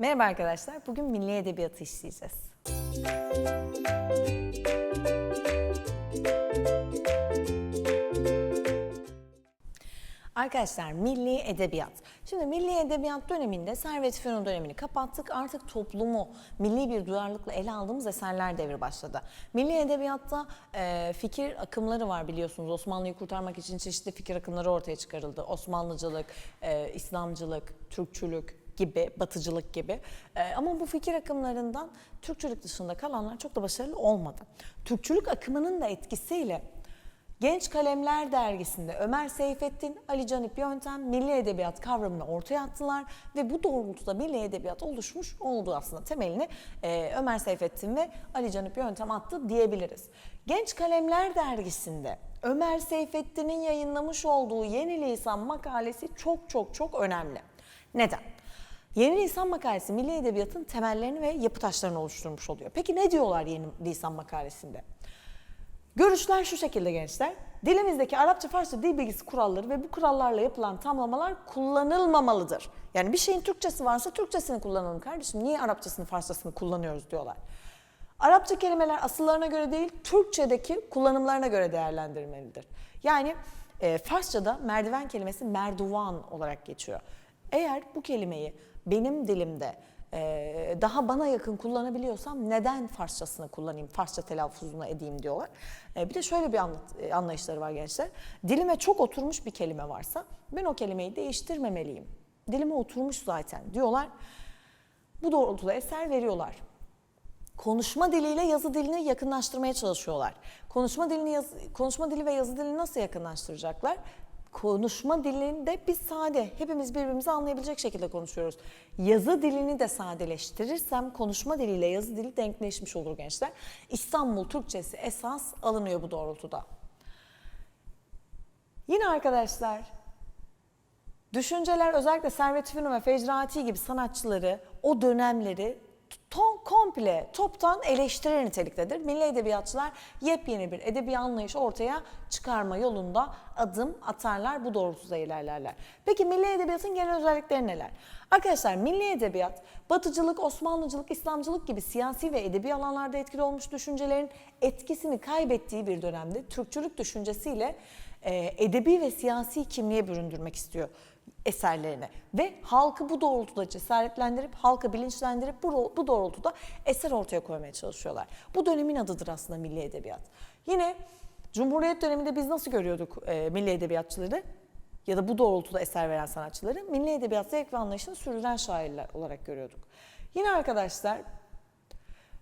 Merhaba arkadaşlar. Bugün milli edebiyatı işleyeceğiz. Arkadaşlar milli edebiyat. Şimdi milli edebiyat döneminde Servet Fünun dönemini kapattık. Artık toplumu milli bir duyarlılıkla ele aldığımız eserler devri başladı. Milli edebiyatta e, fikir akımları var biliyorsunuz. Osmanlı'yı kurtarmak için çeşitli fikir akımları ortaya çıkarıldı. Osmanlıcılık, e, İslamcılık, Türkçülük, gibi, batıcılık gibi. Ee, ama bu fikir akımlarından Türkçülük dışında kalanlar çok da başarılı olmadı. Türkçülük akımının da etkisiyle Genç Kalemler dergisinde Ömer Seyfettin, Ali Canip Yöntem milli edebiyat kavramını ortaya attılar ve bu doğrultuda milli edebiyat oluşmuş oldu aslında temelini e, Ömer Seyfettin ve Ali Canip Yöntem attı diyebiliriz. Genç Kalemler dergisinde Ömer Seyfettin'in yayınlamış olduğu Yeni Lisan makalesi çok çok çok önemli. Neden? Yeni lisan makalesi milli edebiyatın temellerini ve yapı taşlarını oluşturmuş oluyor. Peki ne diyorlar yeni lisan makalesinde? Görüşler şu şekilde gençler. Dilimizdeki Arapça, Farsça dil bilgisi kuralları ve bu kurallarla yapılan tamlamalar kullanılmamalıdır. Yani bir şeyin Türkçesi varsa Türkçesini kullanalım kardeşim. Niye Arapçasını, Farsçasını kullanıyoruz diyorlar. Arapça kelimeler asıllarına göre değil, Türkçedeki kullanımlarına göre değerlendirilmelidir. Yani e, Farsçada merdiven kelimesi merduvan olarak geçiyor. Eğer bu kelimeyi benim dilimde e, daha bana yakın kullanabiliyorsam neden Farsçasını kullanayım, Farsça telaffuzunu edeyim diyorlar. E, bir de şöyle bir anlat, anlayışları var gençler. Dilime çok oturmuş bir kelime varsa ben o kelimeyi değiştirmemeliyim. Dilime oturmuş zaten diyorlar. Bu doğrultuda eser veriyorlar konuşma diliyle yazı dilini yakınlaştırmaya çalışıyorlar. Konuşma dilini yaz, konuşma dili ve yazı dilini nasıl yakınlaştıracaklar? Konuşma dilinde biz sade, hepimiz birbirimizi anlayabilecek şekilde konuşuyoruz. Yazı dilini de sadeleştirirsem konuşma diliyle yazı dili denkleşmiş olur gençler. İstanbul Türkçesi esas alınıyor bu doğrultuda. Yine arkadaşlar Düşünceler özellikle Servet Fünun ve Fecrati gibi sanatçıları o dönemleri ton, komple toptan eleştirir niteliktedir. Milli edebiyatçılar yepyeni bir edebi anlayış ortaya çıkarma yolunda adım atarlar, bu doğrultuda ilerlerler. Peki milli edebiyatın genel özellikleri neler? Arkadaşlar milli edebiyat, batıcılık, Osmanlıcılık, İslamcılık gibi siyasi ve edebi alanlarda etkili olmuş düşüncelerin etkisini kaybettiği bir dönemde Türkçülük düşüncesiyle e, edebi ve siyasi kimliğe büründürmek istiyor eserlerini ve halkı bu doğrultuda cesaretlendirip halkı bilinçlendirip bu, bu doğrultuda eser ortaya koymaya çalışıyorlar. Bu dönemin adıdır aslında milli edebiyat. Yine Cumhuriyet döneminde biz nasıl görüyorduk e, milli edebiyatçıları ya da bu doğrultuda eser veren sanatçıları milli edebiyat zevk ve anlayışını sürdüren şairler olarak görüyorduk. Yine arkadaşlar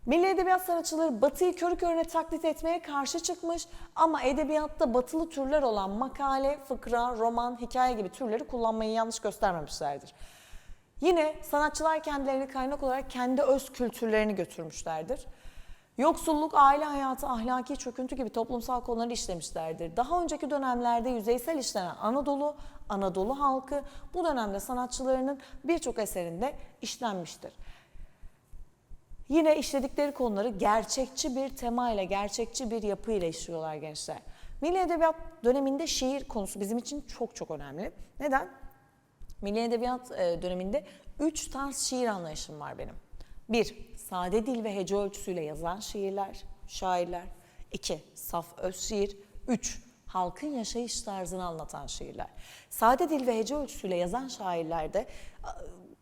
Milli edebiyat sanatçıları batıyı körü körüne taklit etmeye karşı çıkmış ama edebiyatta batılı türler olan makale, fıkra, roman, hikaye gibi türleri kullanmayı yanlış göstermemişlerdir. Yine sanatçılar kendilerini kaynak olarak kendi öz kültürlerini götürmüşlerdir. Yoksulluk, aile hayatı, ahlaki çöküntü gibi toplumsal konuları işlemişlerdir. Daha önceki dönemlerde yüzeysel işlenen Anadolu, Anadolu halkı bu dönemde sanatçılarının birçok eserinde işlenmiştir. Yine işledikleri konuları gerçekçi bir tema ile, gerçekçi bir yapı ile işliyorlar gençler. Milli Edebiyat döneminde şiir konusu bizim için çok çok önemli. Neden? Milli Edebiyat e, döneminde üç tarz şiir anlayışım var benim. Bir, sade dil ve hece ölçüsüyle yazılan şiirler, şairler. İki, saf öz şiir. Üç, halkın yaşayış tarzını anlatan şiirler. Sade dil ve hece ölçüsüyle yazan şairlerde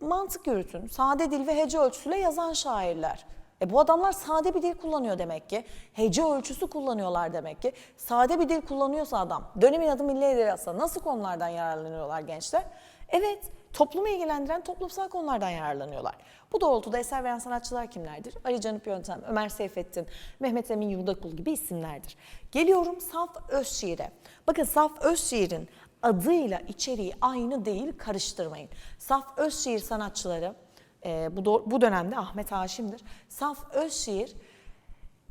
mantık yürütün. Sade dil ve hece ölçüsüyle yazan şairler. E bu adamlar sade bir dil kullanıyor demek ki. Hece ölçüsü kullanıyorlar demek ki. Sade bir dil kullanıyorsa adam, dönemin adı milli edebiyatsa nasıl konulardan yararlanıyorlar gençler? Evet, toplumu ilgilendiren toplumsal konulardan yararlanıyorlar. Bu doğrultuda eser veren sanatçılar kimlerdir? Ali Canip Yöntem, Ömer Seyfettin, Mehmet Emin Yurdakul gibi isimlerdir. Geliyorum Saf Özşiir'e. Bakın Saf Özşiir'in adıyla içeriği aynı değil karıştırmayın. Saf Özşiir sanatçıları e, bu, bu dönemde Ahmet Haşim'dir. Saf Özşiir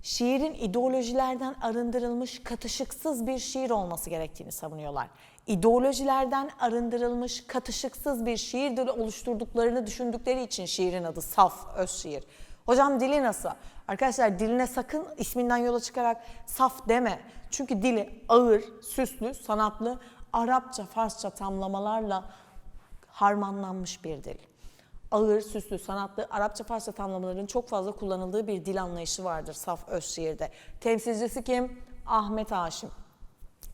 şiirin ideolojilerden arındırılmış katışıksız bir şiir olması gerektiğini savunuyorlar. İdeolojilerden arındırılmış katışıksız bir şiir oluşturduklarını düşündükleri için şiirin adı Saf Özşiir. Hocam dili nasıl? Arkadaşlar diline sakın isminden yola çıkarak saf deme. Çünkü dili ağır, süslü, sanatlı Arapça, Farsça tamlamalarla harmanlanmış bir dil. Ağır, süslü, sanatlı, Arapça Farsça tamlamaların çok fazla kullanıldığı bir dil anlayışı vardır saf öz şiirde. Temsilcisi kim? Ahmet Haşim.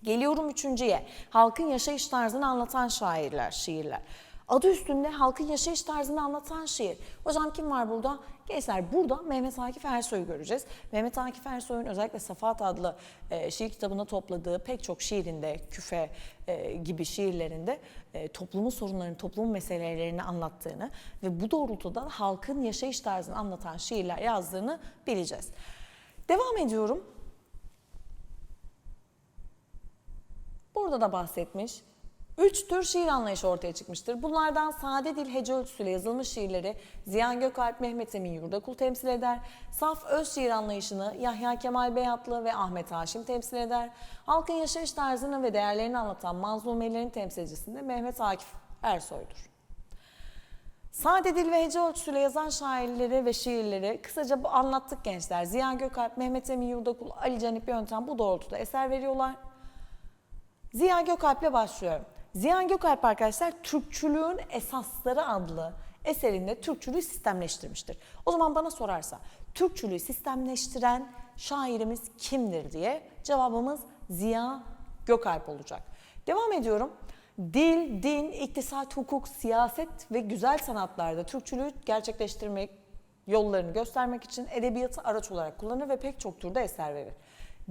Geliyorum üçüncüye. Halkın yaşayış tarzını anlatan şairler, şiirler. Adı üstünde halkın yaşayış tarzını anlatan şiir. Hocam kim var burada? Gençler burada Mehmet Akif Ersoy'u göreceğiz. Mehmet Akif Ersoy'un özellikle Safat adlı e, şiir kitabına topladığı pek çok şiirinde, küfe e, gibi şiirlerinde e, toplumun sorunlarını, toplumun meselelerini anlattığını ve bu doğrultuda halkın yaşayış tarzını anlatan şiirler yazdığını bileceğiz. Devam ediyorum. Burada da bahsetmiş. Üç tür şiir anlayışı ortaya çıkmıştır. Bunlardan sade dil hece ölçüsüyle yazılmış şiirleri Ziya Gökalp, Mehmet Emin Yurdakul temsil eder. Saf öz şiir anlayışını Yahya Kemal Beyatlı ve Ahmet Haşim temsil eder. Halkın yaşayış tarzını ve değerlerini anlatan manzumelerin temsilcisi de Mehmet Akif Ersoy'dur. Sade dil ve hece ölçüsüyle yazan şairleri ve şiirleri kısaca bu anlattık gençler. Ziya Gökalp, Mehmet Emin Yurdakul, Ali Canip Yöntem bu doğrultuda eser veriyorlar. Ziya Gökalp'le başlıyorum. Ziya Gökalp arkadaşlar Türkçülüğün Esasları adlı eserinde Türkçülüğü sistemleştirmiştir. O zaman bana sorarsa Türkçülüğü sistemleştiren şairimiz kimdir diye cevabımız Ziya Gökalp olacak. Devam ediyorum. Dil, din, iktisat, hukuk, siyaset ve güzel sanatlarda Türkçülüğü gerçekleştirmek yollarını göstermek için edebiyatı araç olarak kullanır ve pek çok türde eser verir.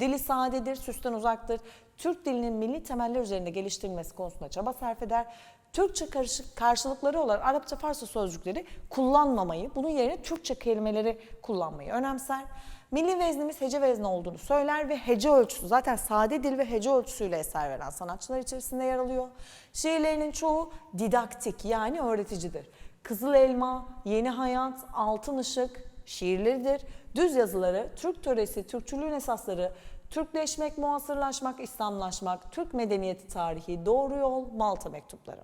Dili sadedir, süsten uzaktır. Türk dilinin milli temeller üzerinde geliştirilmesi konusunda çaba sarf eder. Türkçe karışık karşılıkları olan Arapça Farsça sözcükleri kullanmamayı, bunun yerine Türkçe kelimeleri kullanmayı önemser. Milli veznimiz hece vezni olduğunu söyler ve hece ölçüsü zaten sade dil ve hece ölçüsüyle eser veren sanatçılar içerisinde yer alıyor. Şiirlerinin çoğu didaktik yani öğreticidir. Kızıl Elma, Yeni Hayat, Altın Işık şiirleridir. Düz yazıları, Türk töresi, Türkçülüğün esasları, Türkleşmek, muasırlaşmak, İslamlaşmak, Türk medeniyeti tarihi, doğru yol, Malta mektupları.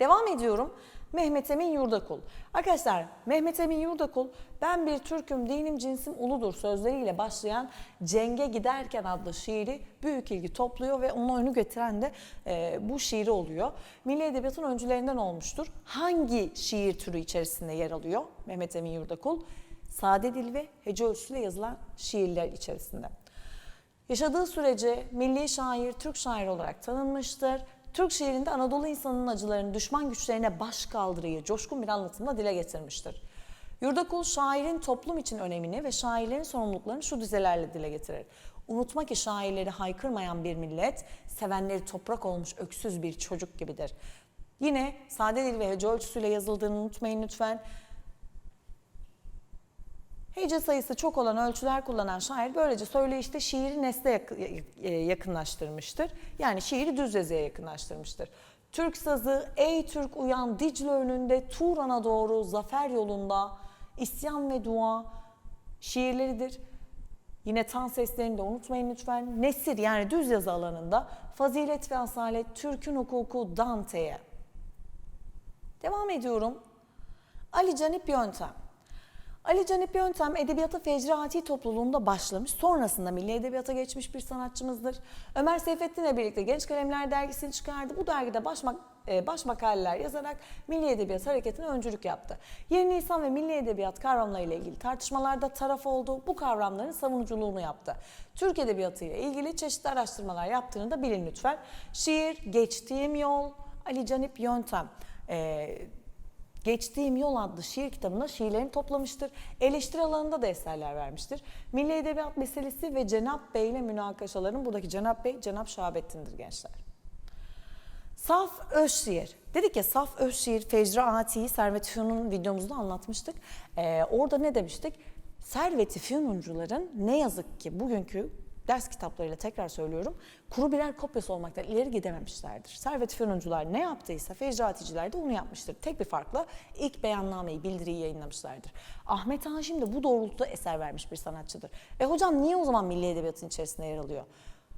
Devam ediyorum. Mehmet Emin Yurdakul. Arkadaşlar Mehmet Emin Yurdakul ben bir Türk'üm dinim cinsim uludur sözleriyle başlayan Cenge Giderken adlı şiiri büyük ilgi topluyor ve onun oyunu getiren de e, bu şiiri oluyor. Milli Edebiyat'ın öncülerinden olmuştur. Hangi şiir türü içerisinde yer alıyor Mehmet Emin Yurdakul? Sade dil ve hece ölçüsüyle yazılan şiirler içerisinde. Yaşadığı sürece milli şair, Türk şair olarak tanınmıştır. Türk şiirinde Anadolu insanının acılarını, düşman güçlerine baş kaldırıyı coşkun bir anlatımla dile getirmiştir. Yurdakul şairin toplum için önemini ve şairlerin sorumluluklarını şu dizelerle dile getirir. Unutma ki şairleri haykırmayan bir millet, sevenleri toprak olmuş öksüz bir çocuk gibidir. Yine sade dil ve hece ölçüsüyle yazıldığını unutmayın lütfen. Hece sayısı çok olan ölçüler kullanan şair böylece söyleyişte şiiri nesle yak- e, yakınlaştırmıştır. Yani şiiri düz yazıya yakınlaştırmıştır. Türk sazı, ey Türk uyan Dicle önünde, Turan'a doğru zafer yolunda, isyan ve dua şiirleridir. Yine tan seslerini de unutmayın lütfen. Nesir yani düz yazı alanında fazilet ve asalet, Türk'ün hukuku Dante'ye. Devam ediyorum. Ali Canip Yöntem. Ali Canip Yöntem edebiyata Fecrati topluluğunda başlamış. Sonrasında milli edebiyata geçmiş bir sanatçımızdır. Ömer Seyfettin'le birlikte Genç Kalemler dergisini çıkardı. Bu dergide baş, e, baş makaleler yazarak milli edebiyat hareketine öncülük yaptı. Yeni insan ve milli edebiyat kavramlarıyla ilgili tartışmalarda taraf oldu. Bu kavramların savunuculuğunu yaptı. Türk edebiyatı ile ilgili çeşitli araştırmalar yaptığını da bilin lütfen. Şiir, Geçtiğim Yol, Ali Canip Yöntem. E, Geçtiğim Yol adlı şiir kitabında şiirlerini toplamıştır. Eleştiri alanında da eserler vermiştir. Milli Edebiyat meselesi ve Cenap Bey ile münakaşaların buradaki Cenap Bey, Cenap Şahabettin'dir gençler. Saf öz. Dedik ya saf öz şiir Fecra Ati'yi Servet Fünun videomuzda anlatmıştık. Ee, orada ne demiştik? Servet-i Fünuncuların ne yazık ki bugünkü ders kitaplarıyla tekrar söylüyorum kuru birer kopyası olmaktan ileri gidememişlerdir. Servet-i Fünuncular ne yaptıysa Fecra Aticiler de onu yapmıştır. Tek bir farkla ilk beyannameyi, bildiriyi yayınlamışlardır. Ahmet Haşim de bu doğrultuda eser vermiş bir sanatçıdır. E hocam niye o zaman milli edebiyatın içerisinde yer alıyor?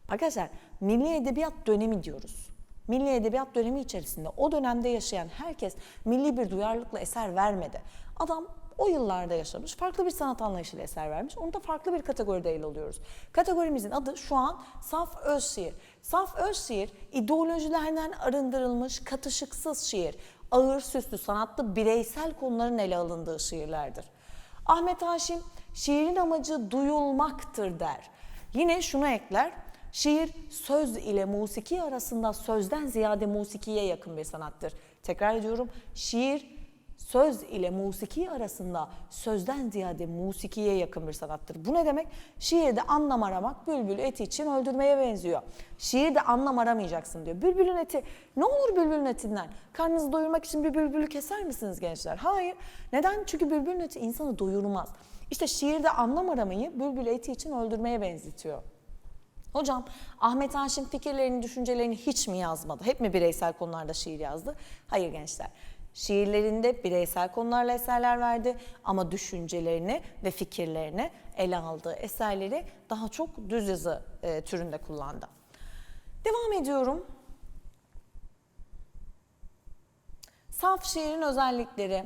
Arkadaşlar milli edebiyat dönemi diyoruz. Milli edebiyat dönemi içerisinde o dönemde yaşayan herkes milli bir duyarlılıkla eser vermedi. Adam o yıllarda yaşamış, farklı bir sanat anlayışıyla eser vermiş. Onu da farklı bir kategoride ele alıyoruz. Kategorimizin adı şu an saf öz şiir. Saf öz şiir, ideolojilerden arındırılmış, katışıksız şiir. ağır, süslü, sanatlı, bireysel konuların ele alındığı şiirlerdir. Ahmet Haşim şiirin amacı duyulmaktır der. Yine şunu ekler. Şiir söz ile musiki arasında sözden ziyade musikiye yakın bir sanattır. Tekrar ediyorum. Şiir söz ile musiki arasında sözden ziyade musikiye yakın bir sanattır. Bu ne demek? Şiirde anlam aramak bülbül eti için öldürmeye benziyor. Şiirde anlam aramayacaksın diyor. Bülbülün eti ne olur bülbülün etinden? Karnınızı doyurmak için bir bülbülü keser misiniz gençler? Hayır. Neden? Çünkü bülbülün eti insanı doyurmaz. İşte şiirde anlam aramayı bülbül eti için öldürmeye benzetiyor. Hocam Ahmet Haşim fikirlerini, düşüncelerini hiç mi yazmadı? Hep mi bireysel konularda şiir yazdı? Hayır gençler. Şiirlerinde bireysel konularla eserler verdi ama düşüncelerini ve fikirlerini ele aldığı eserleri daha çok düz yazı e, türünde kullandı. Devam ediyorum. Saf şiirin özellikleri.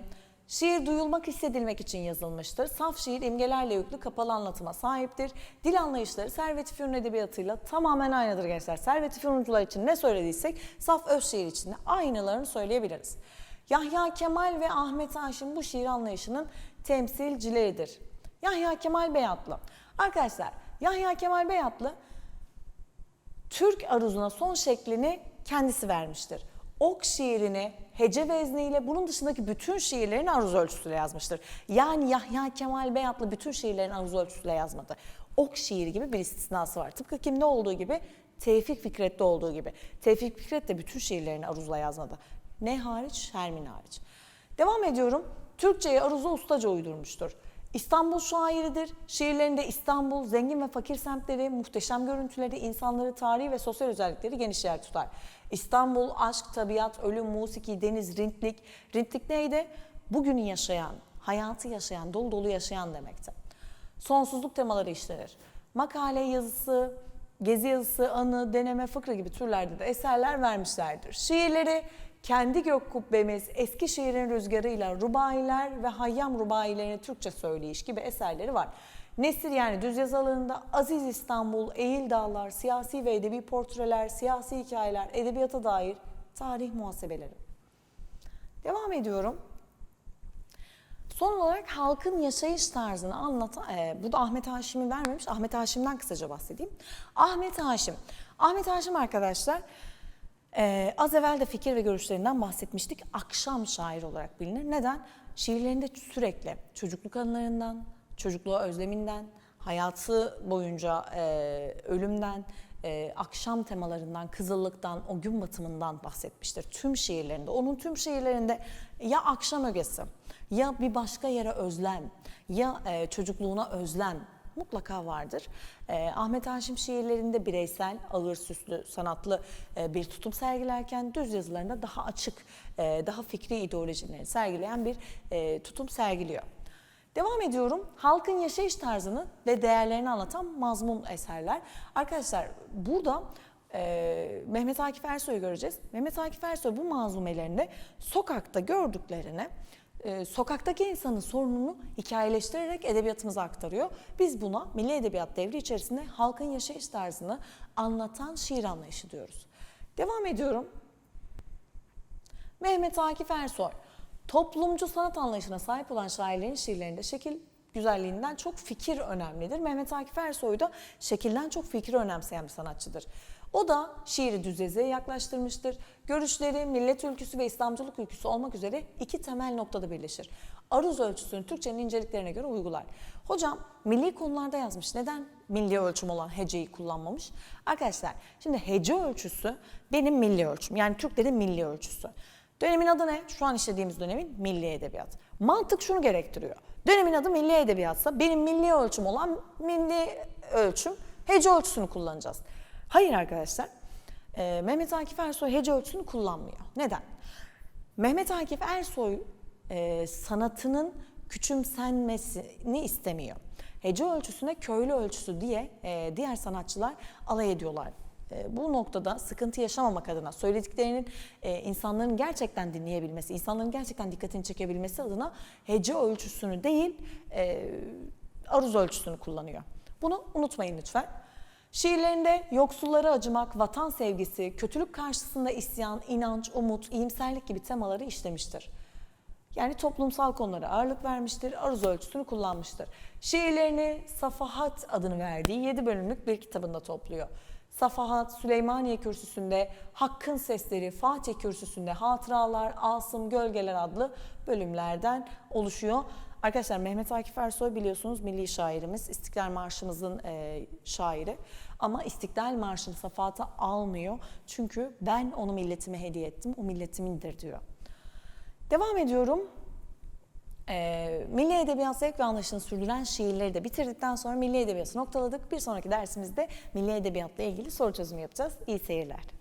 Şiir duyulmak, hissedilmek için yazılmıştır. Saf şiir imgelerle yüklü kapalı anlatıma sahiptir. Dil anlayışları Servet-i Fünun edebiyatıyla tamamen aynıdır gençler. Servet-i Fünuncular için ne söylediysek saf öz şiir için de aynılarını söyleyebiliriz. Yahya Kemal ve Ahmet Haşim bu şiir anlayışının temsilcileridir. Yahya Kemal Beyatlı. Arkadaşlar Yahya Kemal Beyatlı Türk aruzuna son şeklini kendisi vermiştir. Ok şiirini hece vezniyle bunun dışındaki bütün şiirlerini aruz ölçüsüyle yazmıştır. Yani Yahya Kemal Beyatlı bütün şiirlerini aruz ölçüsüyle yazmadı. Ok şiiri gibi bir istisnası var. Tıpkı kimde olduğu gibi Tevfik Fikret'te olduğu gibi. Tevfik Fikret de bütün şiirlerini aruzla yazmadı. Ne hariç? Şermin hariç. Devam ediyorum. Türkçe'ye aruzu ustaca uydurmuştur. İstanbul şairidir. Şiirlerinde İstanbul, zengin ve fakir semtleri, muhteşem görüntüleri, insanları, tarihi ve sosyal özellikleri geniş yer tutar. İstanbul, aşk, tabiat, ölüm, musiki, deniz, rintlik. Rintlik neydi? Bugünü yaşayan, hayatı yaşayan, dolu dolu yaşayan demekti. Sonsuzluk temaları işlenir. Makale yazısı, gezi yazısı, anı, deneme, fıkra gibi türlerde de eserler vermişlerdir. Şiirleri kendi gök kubbemiz, eski şiirin rüzgarıyla Rubailer ve Hayyam Rubailerini Türkçe söyleyiş gibi eserleri var. Nesir yani düz yazı alanında Aziz İstanbul, Eğil Dağlar, siyasi ve edebi portreler, siyasi hikayeler, edebiyata dair tarih muhasebeleri. Devam ediyorum. Son olarak halkın yaşayış tarzını anlatan, e, bu da Ahmet Haşim'i vermemiş. Ahmet Haşim'den kısaca bahsedeyim. Ahmet Haşim. Ahmet Haşim arkadaşlar ee, az evvel de fikir ve görüşlerinden bahsetmiştik. Akşam şair olarak bilinir. Neden? Şiirlerinde sürekli çocukluk anılarından, çocukluğa özleminden, hayatı boyunca e, ölümden, e, akşam temalarından, kızıllıktan, o gün batımından bahsetmiştir. Tüm şiirlerinde, onun tüm şiirlerinde ya akşam ögesi, ya bir başka yere özlem, ya e, çocukluğuna özlem, mutlaka vardır. E, Ahmet Haşim şiirlerinde bireysel, ağır süslü, sanatlı e, bir tutum sergilerken düz yazılarında daha açık, e, daha fikri ideolojileri sergileyen bir e, tutum sergiliyor. Devam ediyorum. Halkın yaşayış tarzını ve değerlerini anlatan mazmun eserler. Arkadaşlar burada e, Mehmet Akif Ersoy'u göreceğiz. Mehmet Akif Ersoy bu manzumelerinde sokakta gördüklerini e, sokaktaki insanın sorununu hikayeleştirerek edebiyatımıza aktarıyor. Biz buna milli edebiyat devri içerisinde halkın yaşayış tarzını anlatan şiir anlayışı diyoruz. Devam ediyorum. Mehmet Akif Ersoy, toplumcu sanat anlayışına sahip olan şairlerin şiirlerinde şekil güzelliğinden çok fikir önemlidir. Mehmet Akif Ersoy da şekilden çok fikri önemseyen bir sanatçıdır. O da şiiri düz yazıya yaklaştırmıştır. Görüşleri millet ülküsü ve İslamcılık ülküsü olmak üzere iki temel noktada birleşir. Aruz ölçüsünü Türkçenin inceliklerine göre uygular. Hocam milli konularda yazmış. Neden milli ölçüm olan heceyi kullanmamış? Arkadaşlar şimdi hece ölçüsü benim milli ölçüm. Yani Türklerin milli ölçüsü. Dönemin adı ne? Şu an işlediğimiz dönemin milli edebiyat. Mantık şunu gerektiriyor. Dönemin adı milli edebiyatsa benim milli ölçüm olan milli ölçüm hece ölçüsünü kullanacağız. Hayır arkadaşlar. Ee, Mehmet Akif Ersoy hece ölçüsünü kullanmıyor. Neden? Mehmet Akif Ersoy e, sanatının küçümsenmesini istemiyor. Hece ölçüsüne köylü ölçüsü diye e, diğer sanatçılar alay ediyorlar. E, bu noktada sıkıntı yaşamamak adına söylediklerinin e, insanların gerçekten dinleyebilmesi, insanların gerçekten dikkatini çekebilmesi adına hece ölçüsünü değil e, aruz ölçüsünü kullanıyor. Bunu unutmayın lütfen. Şiirlerinde yoksullara acımak, vatan sevgisi, kötülük karşısında isyan, inanç, umut, iyimserlik gibi temaları işlemiştir. Yani toplumsal konulara ağırlık vermiştir, aruz ölçüsünü kullanmıştır. Şiirlerini Safahat adını verdiği 7 bölümlük bir kitabında topluyor. Safahat, Süleymaniye Kürsüsü'nde, Hakkın Sesleri, Fatih Kürsüsü'nde, Hatıralar, Asım, Gölgeler adlı bölümlerden oluşuyor. Arkadaşlar Mehmet Akif Ersoy biliyorsunuz milli şairimiz, İstiklal Marşımızın e, şairi. Ama İstiklal Marşı'nı Safahat'a almıyor. Çünkü ben onu milletime hediye ettim, o milletimindir diyor. Devam ediyorum. Ee, Milli Edebiyat zevk ve anlayışını sürdüren şiirleri de bitirdikten sonra Milli Edebiyatı noktaladık. Bir sonraki dersimizde Milli Edebiyatla ilgili soru çözümü yapacağız. İyi seyirler.